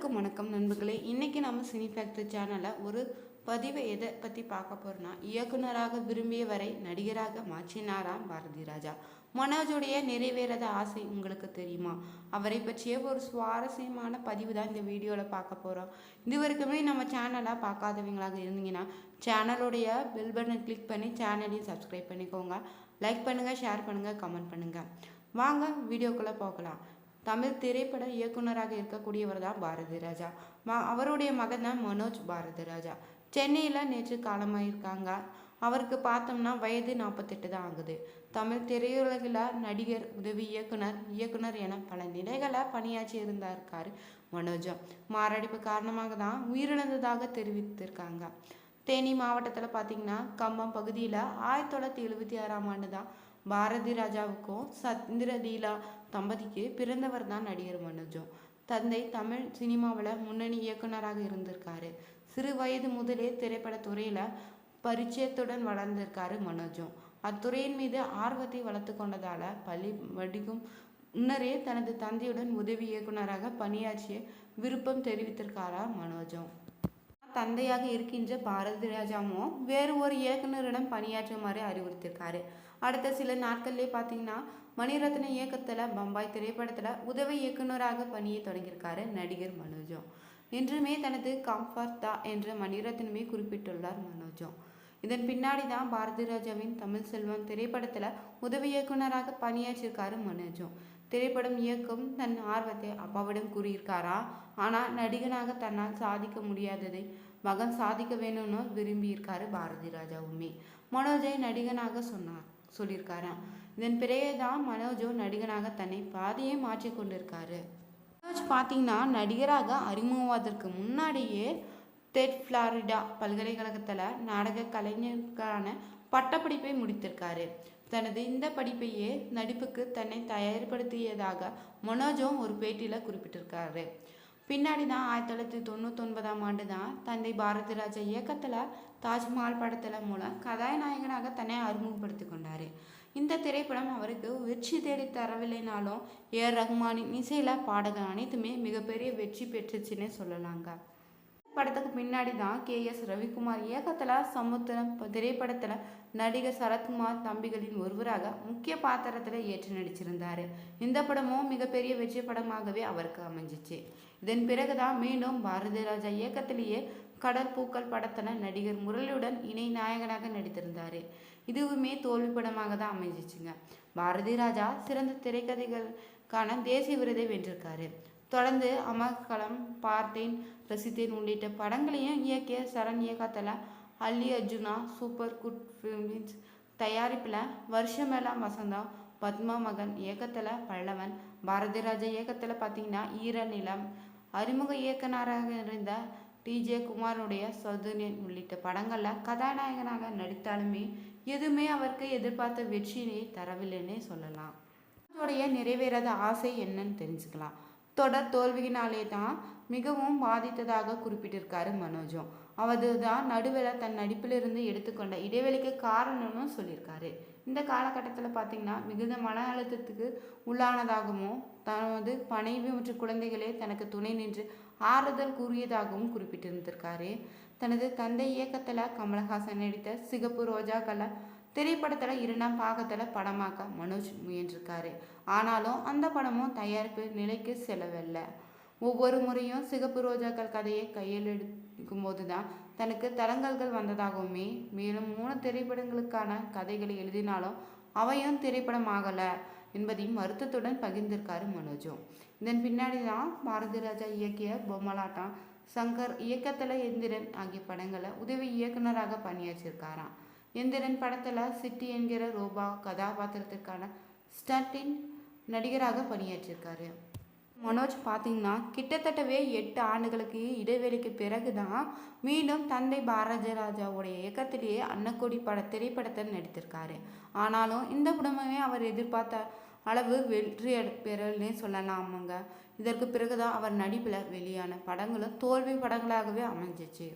அனைவருக்கும் வணக்கம் நண்பர்களே. இன்றைக்கி நம்ம சினி ஃபேக்ட்ரி சேனலில் ஒரு பதிவை எதை பற்றி பார்க்க போகிறோன்னா இயக்குனராக விரும்பியவரை நடிகராக மாற்றினாராம் பாரதி ராஜா? மனோஜுடைய நிறைவேறாத ஆசை உங்களுக்கு தெரியுமா? அவரை பற்றிய ஒரு சுவாரஸ்யமான பதிவு தான் இந்த வீடியோவில் பார்க்க போகிறோம் இது வரைக்குமே நம்ம சேனலை பார்க்காதவங்களாக இருந்தீங்கன்னா சேனலுடைய பெல் பட்டனை கிளிக் பண்ணி சேனலையும் சப்ஸ்கிரைப் பண்ணிக்கோங்க. லைக் பண்ணுங்கள் ஷேர் பண்ணுங்கள் கமெண்ட் பண்ணுங்கள் வாங்க வீடியோக்குள்ளே போகலாம். தமிழ் திரைப்பட இயக்குனராக இருக்கக்கூடியவர் தான் பாரதி ராஜா ம அவருடைய மகன் தான் மனோஜ் பாரதி ராஜா சென்னையில் நேற்று காலமாயிருக்காங்க. அவருக்கு பார்த்தோம்னா வயது நாற்பத்தெட்டு தான் ஆகுது. தமிழ் திரையுலகில் நடிகர் உதவி இயக்குனர் இயக்குனர் என பல நிலைகளை பணியாற்றி இருந்தாருக்காரு மனோஜம். மாரடைப்பு காரணமாக தான் உயிரிழந்ததாக தெரிவித்திருக்காங்க. தேனி மாவட்டத்தில் பார்த்தீங்கன்னா கம்பம் பகுதியில் ஆயிரத்தி தொள்ளாயிரத்தி எழுபத்தி ஆறாம் ஆண்டு தான் பாரதி ராஜாவுக்கும் சந்திரலீலா தம்பதிக்கு பிறந்தவர் தான் நடிகர் மனோஜம். தந்தை தமிழ் சினிமாவில் முன்னணி இயக்குனராக இருந்திருக்காரு. சிறு வயது முதலே திரைப்படத்துறையில் பரிச்சயத்துடன் வளர்ந்திருக்காரு மனோஜம். அத்துறையின் மீது ஆர்வத்தை வளர்த்து கொண்டதால் பள்ளி படிக்கும் முன்னரே தனது தந்தையுடன் உதவி இயக்குனராக பணியாற்றிய விருப்பம் தெரிவித்திருக்காரா மனோஜம். தந்தையாக இருக்கின்ற பாரதி ராஜாவும் வேறு ஒரு இயக்குனரிடம் பணியாற்றுமாறு அறிவுறுத்தியிருக்காரு அடுத்த சில நாட்கள்லேயே பார்த்தீங்கன்னா மணிரத்ன இயக்கத்தில் பம்பாய் திரைப்படத்தில் உதவி இயக்குனராக பணியை தொடங்கியிருக்காரு நடிகர் மனோஜம் என்றுமே தனது கம்ஃபர்தா என்ற மணிரத்னமே குறிப்பிட்டுள்ளார் மனோஜம் இதன் பின்னாடி தான் பாரதி ராஜாவின் தமிழ் செல்வம் திரைப்படத்தில் உதவி இயக்குனராக பணியாற்றியிருக்காரு மனோஜம் திரைப்படம் இயக்கும் தன் ஆர்வத்தை அப்பாவிடம் கூறியிருக்காரா? ஆனால் நடிகனாக தன்னால் சாதிக்க முடியாததை மகன் சாதிக்க வேணும்னு விரும்பியிருக்காரு பாரதி ராஜாவுமே. மனோஜை நடிகனாக சொன்னார். சொல்லியிருக்காராம். இதன் பிறகு தான் மனோஜோ நடிகனாக தன்னை பாதையை மாற்றி கொண்டிருக்காரு. மனோஜ் பார்த்தீங்கன்னா நடிகராக அறிமுகமாவதற்கு முன்னாடியே டெட் ஃப்ளாரிடா பல்கலைக்கழகத்தில் நாடக கலைஞருக்கான பட்டப்படிப்பை முடித்திருக்காரு. தனது இந்த படிப்பையே நடிப்புக்கு தன்னை தயார்படுத்தியதாக மனோஜும் ஒரு பேட்டியில் குறிப்பிட்டிருக்காரு. பின்னாடி தான் ஆயிரத்தி தொள்ளாயிரத்தி தொண்ணூத்தொன்பதாம் ஆண்டு தான் தந்தை பாரதி ராஜா இயக்கத்தில் தாஜ்மஹால் படத்தில் மூலம் கதாநாயகனாக தன்னை அறிமுகப்படுத்தி கொண்டார். இந்த திரைப்படம் அவருக்கு வெற்றி தேடி தரவில்லைனாலும் ஏ ரஹ்மானின் இசையில் பாடல்கள் அனைத்துமே மிகப்பெரிய வெற்றி பெற்றுச்சுன்னே சொல்லலாங்க. படத்துக்கு பின்னாடி தான் கே எஸ் ரவிக்குமார் இயக்கத்தில் சமுத்திரம் திரைப்படத்தில் நடிகர் சரத்குமார் தம்பிகளின் ஒருவராக முக்கிய பாத்திரத்தில் ஏற்று நடிச்சிருந்தார். இந்த படமும் மிகப்பெரிய வெற்றி படமாகவே அவருக்கு அமைஞ்சிச்சு. இதன் பிறகு தான் மீண்டும் பாரதி ராஜா இயக்கத்திலேயே கடல் பூக்கள் படத்தில் நடிகர் முரளியுடன் இணை நாயகனாக நடித்திருந்தார். இதுவுமே தோல்வி படமாக தான் அமைஞ்சிச்சுங்க. பாரதி ராஜா சிறந்த திரைக்கதைகளுக்கான தேசிய விருதை வென்றிருக்காரு. தொடர்ந்து அமர்கலம் பார்த்தேன் ரசித்தேன் உள்ளிட்ட படங்களையும் இயக்கிய சரண் இயக்கத்தில் Alli Arjuna super good films தயாரிப்பில் வருஷமெல்லாம் வசந்தம் பத்மா மகன் இயக்கத்தில் பல்லவன் பாரதிராஜா இயக்கத்தில் பார்த்தீங்கன்னா ஈர நிலம் அறிமுக இயக்குனராக இருந்த டிஜே குமாருடைய சௌதரியன் உள்ளிட்ட படங்களில் கதாநாயகனாக நடித்தாலுமே எதுவுமே அவருக்கு எதிர்பார்த்த வெற்றியை தரவில்லைன்னே சொல்லலாம். அவருடைய நிறைவேறாத ஆசை என்னன்னு தெரிஞ்சுக்கலாம். தொடர் தோல்வியினாலே தான் மிகவும் பாதித்ததாக குறிப்பிட்டிருக்காரு மனோஜும். அவர் தான் நடுவில் தன் நடிப்பிலிருந்து எடுத்துக்கொண்ட இடைவெளிக்கு காரணம்னு சொல்லியிருக்காரு. இந்த காலகட்டத்தில் பார்த்தீங்கன்னா மிகுந்த மன அழுத்தத்துக்கு உள்ளானதாகவும் தனது மனைவி மற்றும் குழந்தைகளே தனக்கு துணை நின்று ஆறுதல் கூறியதாகவும் குறிப்பிட்டிருந்திருக்காரு. தனது தந்தை இயக்கத்தில் கமலஹாசன் நடித்த சிகப்பு ரோஜாக்களை திரைப்படத்தில் இரண்டாம் பாகத்தில் படமாக்க மனோஜ் முயன்றிருக்காரு. ஆனாலும் அந்த படமும் தயாரிப்பு நிலைக்கு செல்லவில்லை. ஒவ்வொரு முறையும் சிகப்பு ரோஜாக்கள் கதையை கையில் எடுக்கும் போது தான் தனக்கு தடங்கல்கள் வந்ததாகவுமே மேலும் மூணு திரைப்படங்களுக்கான கதைகளை எழுதினாலும் அவையும் திரைப்படம் ஆகலை என்பதையும் வருத்தத்துடன் பகிர்ந்திருக்காரு மனோஜும். இதன் பின்னாடி தான் பாரதி ராஜா இயக்கிய பொம்மலாட்டம் சங்கர் இயக்கத்தில் எந்திரன் ஆகிய படங்களை உதவி இயக்குனராக பணியாற்றியிருக்காராம் இந்திரன் படத்தில் சிட்டி என்கிற ரோபா கதாபாத்திரத்திற்கான ஸ்டட்டின் நடிகராக பணியாற்றியிருக்காரு. மனோஜ் பார்த்தீங்கன்னா கிட்டத்தட்டவே எட்டு ஆண்டுகளுக்கு இடைவெளிக்கு பிறகு தான் மீண்டும் தந்தை பாரதிராஜாவுடைய இயக்கத்திலேயே அன்னக்கொடி பட திரைப்படத்தில் நடித்திருக்காரு. ஆனாலும் இந்த படமுமே அவர் எதிர்பார்த்த அளவு வெற்றி பெறல்னே சொல்லலாமாங்க. இதற்கு பிறகுதான் அவர் நடிப்பில் வெளியான படங்களும் தோல்வி படங்களாகவே அமைஞ்சிச்சு.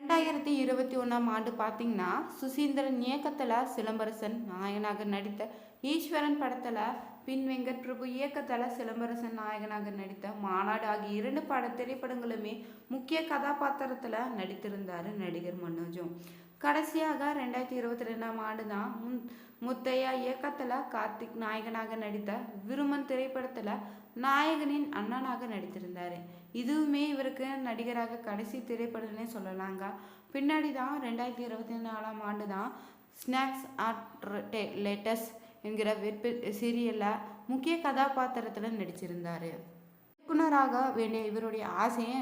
ரெண்டாயிரத்தி இருபத்தி ஒன்றாம் ஆண்டு பார்த்தீங்கன்னா சுசீந்திரன் இயக்கத்தில் சிலம்பரசன் நாயகனாக நடித்த ஈஸ்வரன் படத்தில் பின் வெங்கட் பிரபு இயக்கத்தில் சிலம்பரசன் நாயகனாக நடித்த மாநாடு ஆகிய இரண்டு பட திரைப்படங்களுமே முக்கிய கதாபாத்திரத்தில் நடித்திருந்தார் நடிகர் மனோஜும். கடைசியாக ரெண்டாயிரத்தி இருபத்தி ரெண்டாம் ஆண்டு தான் முன் முத்தையா இயக்கத்தில் கார்த்திக் நாயகனாக நடித்த விருமன் திரைப்படத்தில் நாயகனின் அண்ணனாக நடித்திருந்தார். இதுவுமே இவருக்கு நடிகராக கடைசி திரைப்படம்னே சொல்லலாங்க. பின்னாடி தான் ரெண்டாயிரத்தி இருபத்தி நாலாம் ஆண்டு தான் ஸ்நாக்ஸ் ஆட் லேட்டஸ் என்கிற வெப் சீரியலில் முக்கிய கதாபாத்திரத்தில் நடிச்சிருந்தார். இயக்குனராக வேண்டிய இவருடைய ஆசையை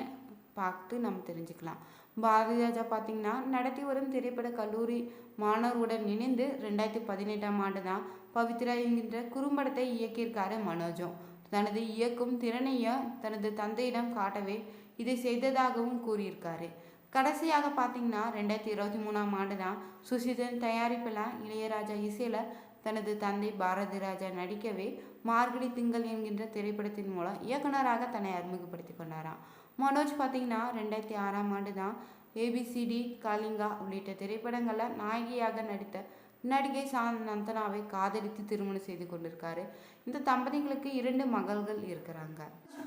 பார்த்து நம்ம தெரிஞ்சுக்கலாம். பாரதி ராஜா பார்த்தீங்கன்னா நடத்தி வரும் திரைப்பட கல்லூரி மாணவருடன் இணைந்து ரெண்டாயிரத்தி பதினெட்டாம் ஆண்டு தான் பவித்ரா என்கின்ற குறும்படத்தை இயக்கியிருக்காரு மனோஜும். தனது இயக்கும் திறனைய தனது தந்தையிடம் காட்டவே இதை செய்ததாகவும் கூறியிருக்காரு. கடைசியாக பார்த்தீங்கன்னா ரெண்டாயிரத்தி இருபத்தி மூணாம் ஆண்டு தான் சுசிதன் தயாரிப்பில் இளையராஜா இசையில் தனது தந்தை பாரதி ராஜா நடிக்கவே மார்கழி திங்கள் என்கின்ற திரைப்படத்தின் மூலம் இயக்குனராக தன்னை அறிமுகப்படுத்தி கொண்டாராம். மனோஜ் பார்த்தீங்கன்னா ரெண்டாயிரத்தி ஆறாம் ஆண்டு தான் ஏபிசிடி காலிங்கா உள்ளிட்ட திரைப்படங்களில் நாயகியாக நடித்த நடிகை சாந்தனாவை காதலித்து திருமணம் செய்து கொண்டிருக்காரு. இந்த தம்பதிகளுக்கு இரண்டு மகள்கள் இருக்கிறாங்க.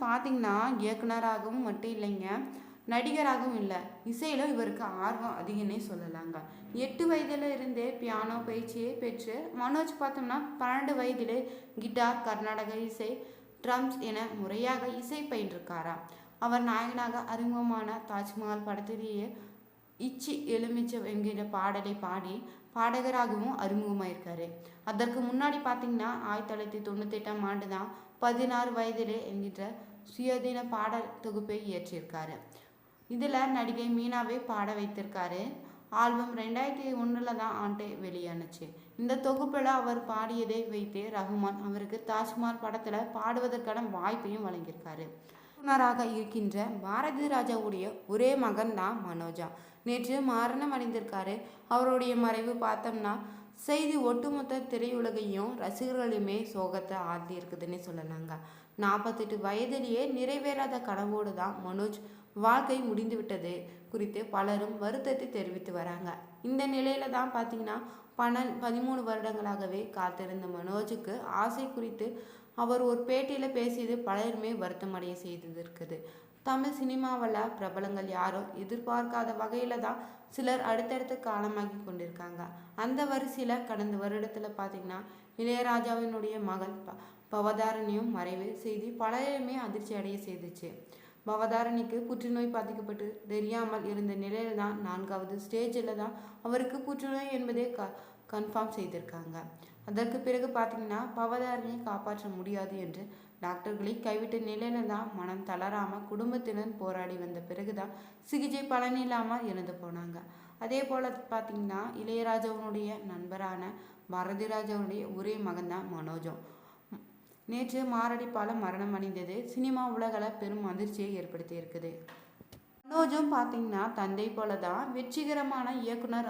பார்த்தீங்கன்னா இயக்குனராகவும் மட்டும் இல்லைங்க நடிகராகவும் இல்லை இசையில் இவருக்கு ஆர்வம் அதிகம்னே சொல்லலாங்க. எட்டு வயதில் இருந்தே பியானோ பயிற்சியை பெற்று மனோஜ் பார்த்தோம்னா பன்னெண்டு வயதிலே கிட்டார் கர்நாடக இசை ட்ரம்ஸ் என முறையாக இசை பயின்றிருக்காராம் அவர் நாயகனாக அறிமுகமான தாஜ்மஹால் படத்திலேயே இச்சி எலுமிச்சை என்கிற பாடலை பாடி பாடகராகவும் அறிமுகமாயிருக்காரு. அதற்கு முன்னாடி பார்த்தீங்கன்னா ஆயிரத்தி தொள்ளாயிரத்தி தொண்ணூற்றி எட்டாம் ஆண்டு தான் பதினாறு வயதிலே என்கின்ற சுயதீன பாடல் தொகுப்பை இயற்றியிருக்காரு. இதில் நடிகை மீனாவை பாட வைத்திருக்காரு. ஆல்பம் ரெண்டாயிரத்தி ஒன்றில் தான் ஆண்டே வெளியானுச்சு. இந்த தொகுப்பில் அவர் பாடியதை வைத்து ரகுமான் அவருக்கு தாஜ்மஹால் படத்தில் பாடுவதற்கான வாய்ப்பையும் வழங்கியிருக்காரு. இயக்குனராக இருக்கின்ற பாரதி ராஜாவுடைய ஒரே மகன் தான் மனோஜா. நேற்று மரணம் அடைந்திருக்காரு. அவருடைய மறைவு பார்த்தோம்னா செய்தி ஒட்டுமொத்த திரையுலகையும் ரசிகர்களையுமே சோகத்தை ஆழ்த்தி இருக்குதுன்னு சொல்லலாங்க. நாற்பத்தெட்டு வயதிலேயே நிறைவேறாத கனவோடு தான் மனோஜ் வாழ்க்கை முடிந்து விட்டது குறித்து பலரும் வருத்தத்தை தெரிவித்து வராங்க. இந்த நிலையில தான் பார்த்தீங்கன்னா பன்னெண்டு பதிமூணு வருடங்களாகவே காத்திருந்த மனோஜுக்கு ஆசை குறித்து அவர் ஒரு பேட்டியில் பேசியது பலருமே வருத்தமடைய செய்தது இருக்குது தமிழ் சினிமாவில் பிரபலங்கள் யாரும் எதிர்பார்க்காத வகையில் தான் சிலர் அடுத்தடுத்து காலமாகி கொண்டிருக்காங்க. அந்த வரிசையில் கடந்த வருடத்தில் பார்த்தீங்கன்னா இளையராஜாவினுடைய மகள் ப பவதாரணியும் மறைவு செய்தி பலருமே அதிர்ச்சி அடைய செய்துச்சு. பவதாரணிக்கு புற்றுநோய் பாதிக்கப்பட்டு தெரியாமல் இருந்த நிலையில தான் நான்காவது ஸ்டேஜில் தான் அவருக்கு புற்றுநோய் என்பதே க கன்ஃபார்ம் செய்திருக்காங்க. அதற்கு பிறகு பார்த்தீங்கன்னா பவதாரியை காப்பாற்ற முடியாது என்று டாக்டர்களை கைவிட்ட நிலையில தான் மனம் தளராமல் குடும்பத்தினர் போராடி வந்த பிறகு தான் சிகிச்சை பலனில்லாமல் இறந்து போனாங்க. அதே போல் பார்த்தீங்கன்னா இளையராஜாவுடைய நண்பரான பாரதிராஜாவுடைய ஒரே மகன் தான் மனோஜம். நேற்று மாரடைப்பால் மரணம் அடைந்தது. சினிமா உலகில் பெரும் அதிர்ச்சியை ஏற்படுத்தி இருக்குது. மனோஜும் பார்த்தீங்கன்னா தந்தை போல தான் வெற்றிகரமான இயக்குனர்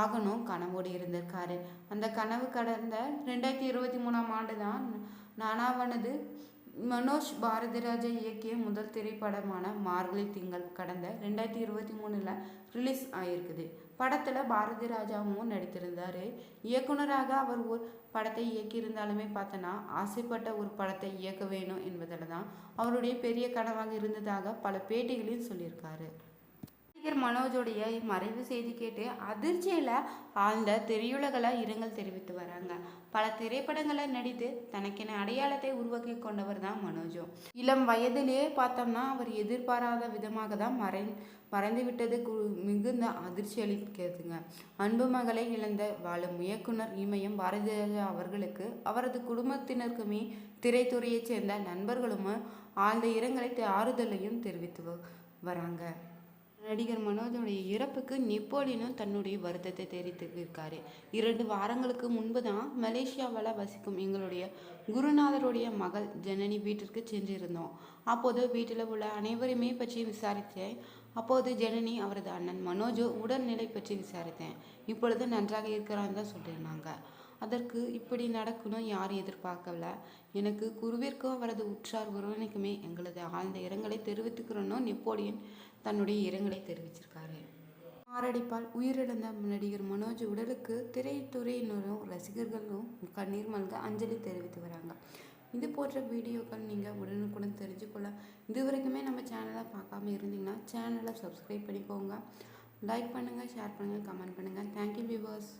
ஆகணும் கனவோடு இருந்திருக்காரு. அந்த கனவு கடந்த ரெண்டாயிரத்தி இருபத்தி மூணாம் ஆண்டு தான் நானாவனது மனோஜ் பாரதிராஜா இயக்கிய முதல் திரைப்படமான மார்கழி திங்கள் கடந்த ரெண்டாயிரத்தி இருபத்தி மூணில் ரிலீஸ் ஆகியிருக்குது படத்தில் பாரதி ராஜாவும் நடித்திருந்தார். இயக்குனராக அவர் ஒரு படத்தை இயக்கியிருந்தாலுமே பார்த்தோன்னா ஆசைப்பட்ட ஒரு படத்தை இயக்க வேணும் என்பதில் தான் அவருடைய பெரிய கனவாக இருந்ததாக பல பேட்டிகளில் சொல்லியிருக்காரு. நடிகர் மனோஜோடைய மறைவு செய்தி கேட்டு அதிர்ச்சியில் ஆழ்ந்த திரையுலகில் இரங்கல் தெரிவித்து வராங்க. பல திரைப்படங்களை நடித்து தனக்கென அடையாளத்தை உருவாக்கி கொண்டவர் தான் மனோஜோ. இளம் வயதிலேயே பார்த்தோம்னா அவர் எதிர்பாராத விதமாக தான் மறை மறைந்து விட்டது கு- மிகுந்த அதிர்ச்சி அளிக்கிறதுங்க அன்பு மகளை இழந்த வாழும் இயக்குனர் இமயம் பாரதிராஜா அவர்களுக்கு அவரது குடும்பத்தினருக்குமே திரைத்துறையைச் சேர்ந்த நண்பர்களும் ஆழ்ந்த இரங்கலை ஆறுதலையும் தெரிவித்து வ- வராங்க. நடிகர் மனோஜோடைய இறப்புக்கு நெப்போலியனும் தன்னுடைய வருத்தத்தை தெரிவித்திருக்காரு. இரண்டு வாரங்களுக்கு முன்பு தான் மலேசியாவில் வசிக்கும் எங்களுடைய குருநாதருடைய மகள் ஜனனி வீட்டிற்கு சென்றிருந்தோம். அப்போது வீட்டில் உள்ள அனைவருமே பற்றி விசாரித்தேன். அப்போது ஜனனி அவரது அண்ணன் மனோஜோ உடல்நிலை பற்றி விசாரித்தேன். இப்பொழுது நன்றாக இருக்கிறான்னு தான் சொல்லியிருந்தாங்க. அதற்கு இப்படி நடக்கணும் யாரும் எதிர்பார்க்கல. எனக்கு குருவிற்கும் அவரது உற்றார் உறவினருக்குமே எங்களது ஆழ்ந்த இரங்கலை தெரிவித்துக்கிறோன்னு நெப்போலியன் தன்னுடைய இரங்கலை தெரிவிச்சிருக்காரு. மாரடைப்பால் உயிரிழந்த நடிகர் மனோஜ் உடலுக்கு திரைத்துறையினரும் ரசிகர்களும் கண்ணீர் மல்க அஞ்சலி தெரிவித்து வராங்க. இது போன்ற வீடியோக்கள் நீங்கள் உடனுக்குடன் தெரிஞ்சுக்கொள்ள இது வரைக்குமே நம்ம சேனலை பார்க்காம இருந்தீங்கன்னா சேனலை சப்ஸ்கிரைப் பண்ணிக்கோங்க. லைக் பண்ணுங்கள் ஷேர் பண்ணுங்கள் கமெண்ட் பண்ணுங்கள் தேங்க்யூ வியூவர்ஸ்